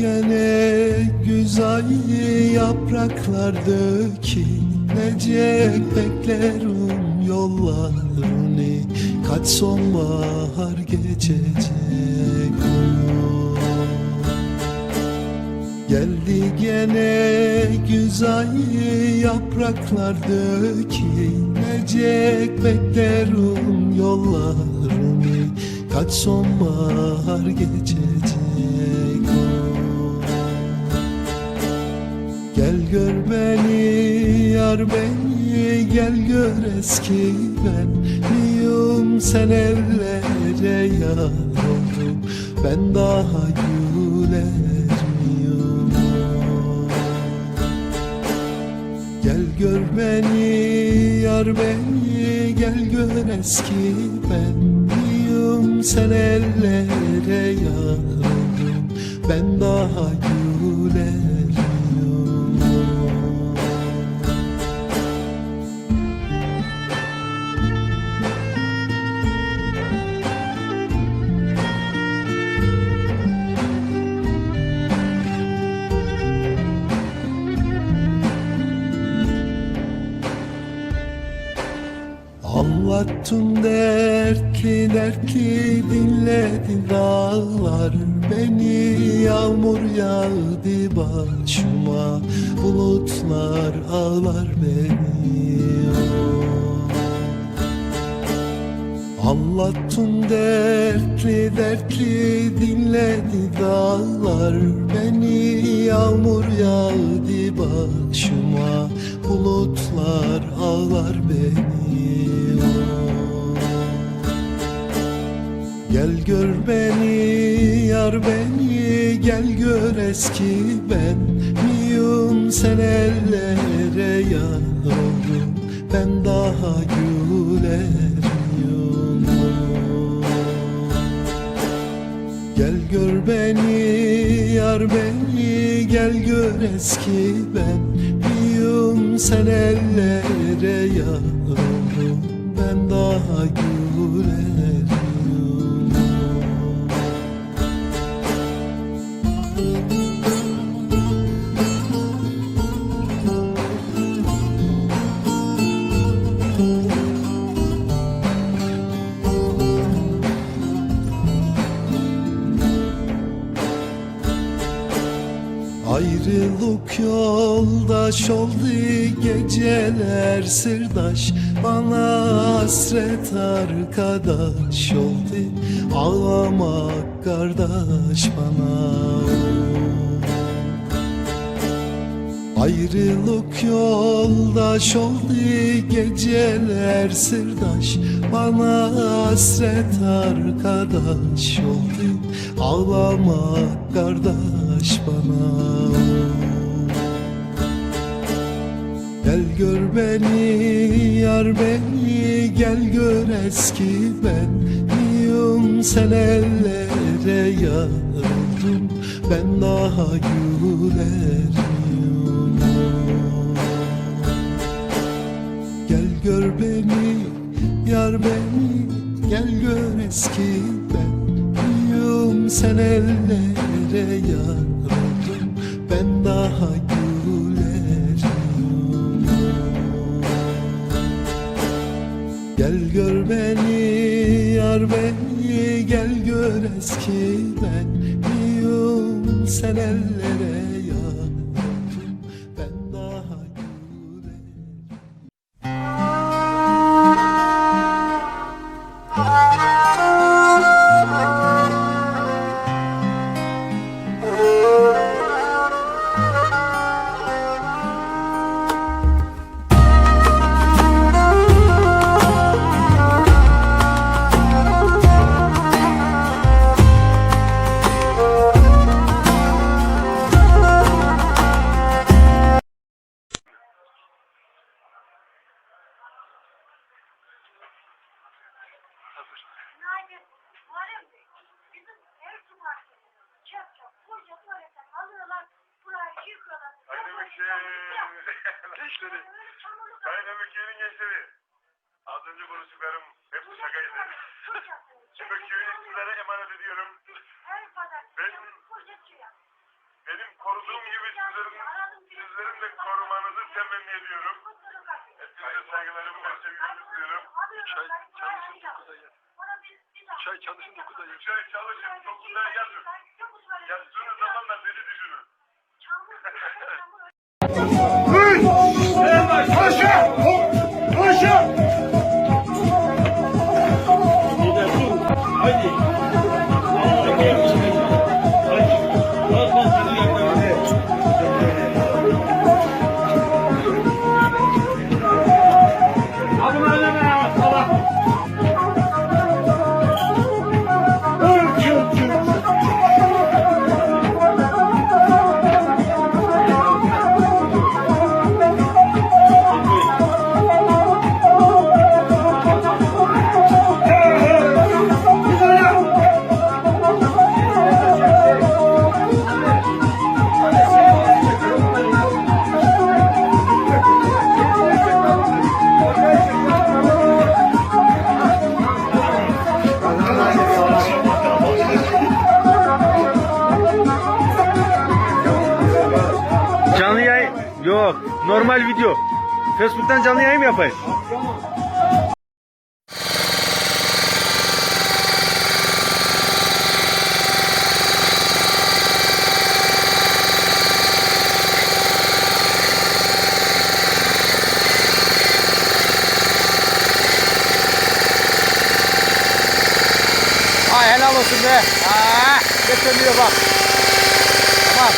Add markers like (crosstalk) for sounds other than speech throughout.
gene güzel yapraklar dökülecek beklerim yollarını kaç sonbahar geçecek. Geldi gene güzel yapraklar dökülecek beklerim yollarını kaç sonbahar geçecek Gel gör beni yar beni gel gör eski ben. Miyim sen ellere yar oldum ben daha güler miyim Gel gör beni yar beni gel gör eski ben. Miyim sen ellere yar oldum ben daha güler Anlattım dertli dertli dinledi dağlar Beni. Yağmur yağdı başıma Bulutlar ağlar beni. Anlattım dertli dertli dinledi dağlar Beni. Yağmur yağdı başıma Bulutlar ağlar beni Gel gör beni yar beni gel gör eski ben. Miyum sen ellere yar oldum ben daha güler miyum? Gel gör beni yar beni gel gör eski ben. Miyum sen ellere yar Ayrılık yoldaş oldu geceler sırdaş. Bana hasret arkadaş oldu. Ağlamak kardeş bana. Ayrılık yoldaş oldu geceler sırdaş. Bana hasret arkadaş oldu. Ağlamak kardeş bana. Gel gör beni yar beni gel gör eski ben Miyum sen ellere yar oldum ben daha güler miyum Gel gör beni yar beni gel gör eski ben Miyum sen ellere yar oldum ben daha güler miyum Gel gör beni yar beni gel gör eski ben. Miyum sen ellere Günaydın. Muharrem Bey, bizim ev su marketi. Çöp çöp, koca tuvaletten alıyorlar, burayı yıkıyorlar. Öyle çamurluk Aynı Mekke'nin gençleri. Az önce konuştuklarım hep şakaydı. Şu Mekke'nin (laughs) sizlere emanet ediyorum. Her pazar Ben- koca suya. sizlerin, sizlerin de korumanızı temenni ediyorum. Hepinize saygılarımı ve sevgilerimi sunuyorum. Çay çalışın 9'a gel. Çay çalışın 9'da Üç ay çalışın, dokuzda yazın. Yattığınız zaman da beni düşünün. Facebook'tan canlı yayın mı yapayım? Ay helal olsun be. Aa, getiriyor bak. Tamam.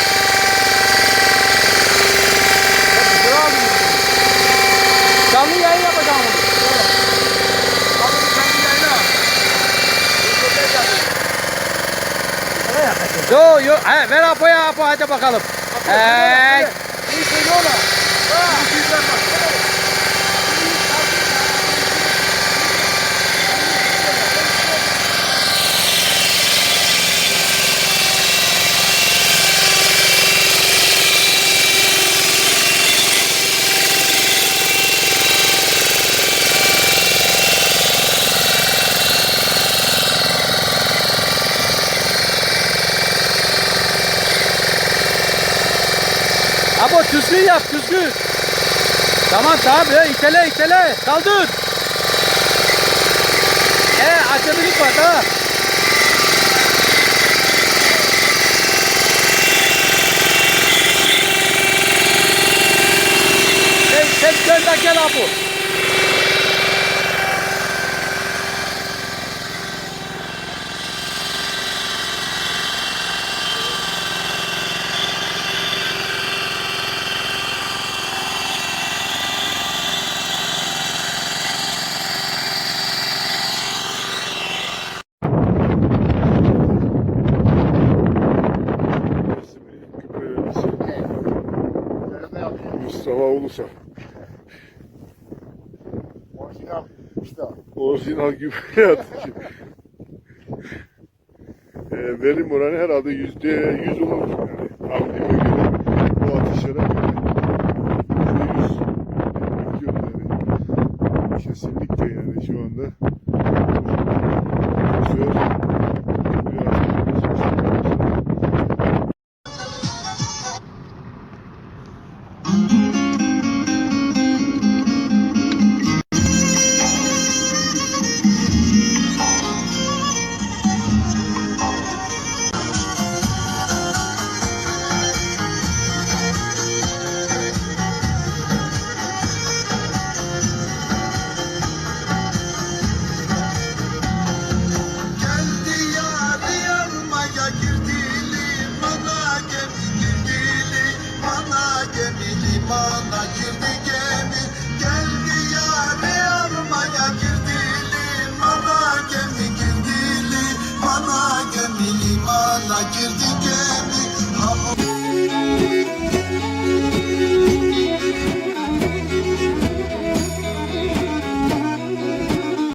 Canlı yayın yapacağım bunu. Yo yo he, ver Apo'ya Apo hadi bakalım. Hey. Apo Tamam tamam ya itele itele kaldır. E acemilik var tamam. Sen, sen gönder gel Apo. Mustafa Ulusa. Orijinal usta. Orijinal gübre (laughs) atıcı. e, verim oranı herhalde yüzde yüz olur. Yani aktive göre bu atışlara göre yüzde yüz yapıyor yani. Kesinlikle yani şu anda profesör girdi gemi